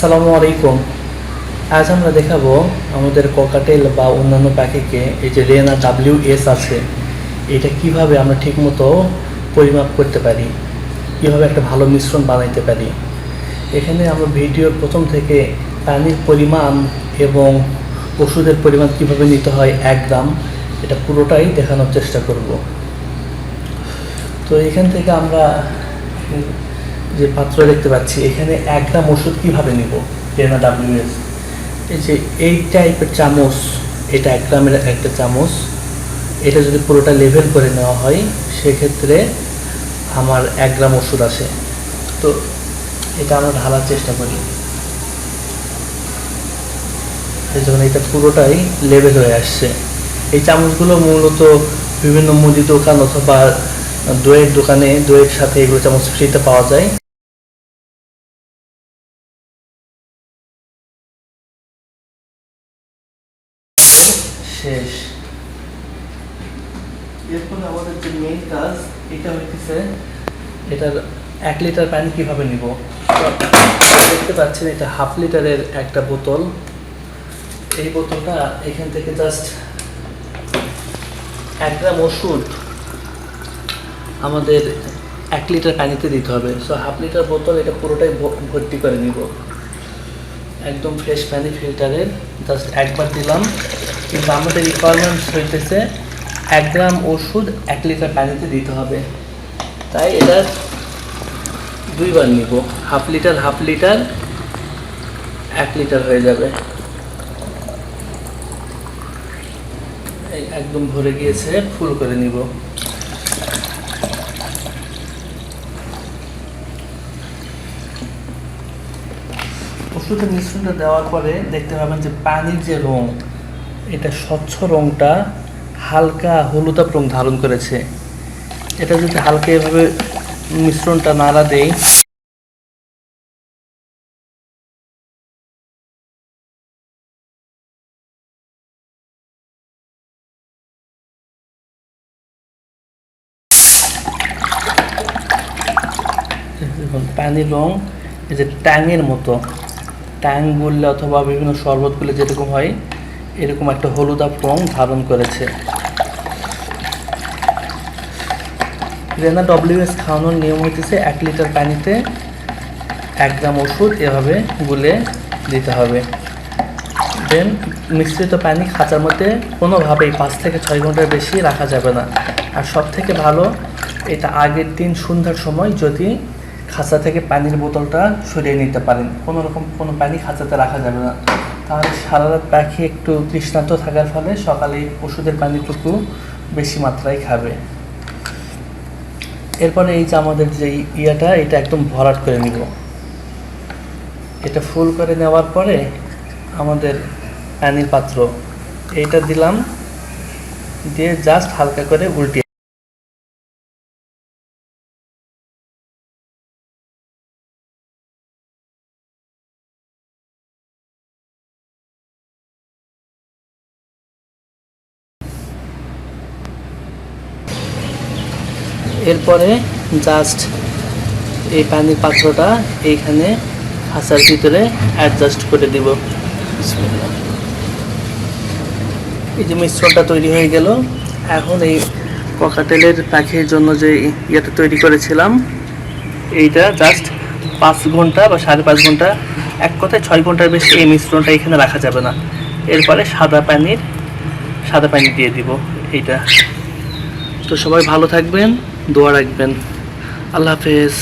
আসসালামু আলাইকুম। আজ আমরা দেখাবো আমাদের ককাটেল বা অন্যান্য পাখিকে এই যে রেনা ডাব্লিউ এস আছে, এটা কীভাবে আমরা ঠিকমতো পরিমাপ করতে পারি, কীভাবে একটা ভালো মিশ্রণ বানাইতে পারি। এখানে আমরা ভিডিওর প্রথম থেকে পানির পরিমাণ এবং ওষুধের পরিমাণ কীভাবে নিতে হয় এক গ্রাম, এটা পুরোটাই দেখানোর চেষ্টা করব। তো এখান থেকে আমরা যে পাত্র দেখতে পাচ্ছি, এখানে এক গ্রাম ওষুধ কীভাবে নিব? টেনা ডাব্লিউএস এই যে এই টাইপের চামচ, এটা এক গ্রামের একটা চামচ, এটা যদি পুরোটা লেভেল করে নেওয়া হয়, সেক্ষেত্রে আমার এক গ্রাম ওষুধ আসে। তো এটা আমরা ঢালার চেষ্টা করি। জন্য এটা পুরোটাই লেভেল হয়ে আসছে, এই চামচগুলো মূলত বিভিন্ন মুদি দোকান অথবা দইয়ের দোকানে দইয়ের সাথে এগুলো চামচ ফ্রিতে পাওয়া যায়। শেষ। এরপর আমাদের যে মেইন কাজ এটা হইতেছে এটার এক লিটার পানি কীভাবে নিব? দেখতে পাচ্ছেন এটা হাফ লিটারের একটা বোতল। এই বোতলটা এখান থেকে জাস্ট এক গ্রাম ওষুধ আমাদের এক লিটার পানিতে দিতে হবে। সো হাফ লিটার বোতল এটা পুরোটাই ভর্তি করে নিব। একদম ফ্রেশ পানি ফিল্টারের জাস্ট একবার দিলাম। কিন্তু আমাদের রিকোয়ারমেন্টস হইতেছে এক গ্রাম ওষুধ এক লিটার পানিতে দিতে হবে। তাই এটা দুইবার নিব। হাফ লিটার হাফ লিটার, এক লিটার হয়ে যাবে। একদম ভরে গিয়েছে ফুল করে নিব। ওষুধের মিশ্রণটা দেওয়ার পরে দেখতে পাবেন যে পানির যে রং, এটা স্বচ্ছ রংটা হালকা হলুদাভ রং ধারণ করেছে। এটা যদি হালকা এভাবে মিশ্রণটা নাড়া দেই। পানির রং এই যে ট্যাংয়ের মতো। ট্যাং বললে অথবা বিভিন্ন শরবতগুলো যেরকম হয়, এরকম একটা হলুদাভ রং ধারণ করেছে। রেনা ডব্লিউএস খাওয়ানোর নিয়ম হইতেছে এক লিটার পানিতে এক গ্রাম ওষুধ এভাবে গুলে দিতে হবে। দেন মিশ্রিত পানি খাঁচার মধ্যে কোনোভাবেই পাঁচ থেকে ছয় ঘণ্টার বেশি রাখা যাবে না। আর সব থেকে ভালো, এটা আগের দিন সন্ধ্যার সময় যদি খাঁচা থেকে পানির বোতলটা সরিয়ে নিতে পারেন। কোনো রকম কোনো পানি খাঁচাতে রাখা যাবে না। তাহলে সারা রাত পাখি একটু তৃষ্ণান্ত থাকার ফলে সকালে ওষুধের পানিটুকু বেশি মাত্রায় খাবে। এরপরে এই যে আমাদের যে ইয়াটা, এটা একদম ভরাট করে নিব। এটা ফুল করে নেওয়ার পরে আমাদের পানির পাত্র। এইটা দিলাম। দিয়ে জাস্ট হালকা করে উল্টিয়ে এরপরে জাস্ট এই পানির পাত্রটা এইখানে খাঁচার ভিতরে অ্যাডজাস্ট করে দিব। এই যে মিশ্রণটা তৈরি হয়ে গেল। এখন এই ককাটেলের পাখির জন্য যে ইয়েটা তৈরি করেছিলাম, এইটা জাস্ট পাঁচ ঘণ্টা বা সাড়ে পাঁচ ঘণ্টা, এক কথায় ছয় ঘণ্টার বেশি এই মিশ্রণটা এখানে রাখা যাবে না। এরপরে সাদা পানির, সাদা পানি দিয়ে দিব এইটা। তো সবাই ভালো থাকবেন। দোয়া রাখবেন। আল্লাহ হাফেজ।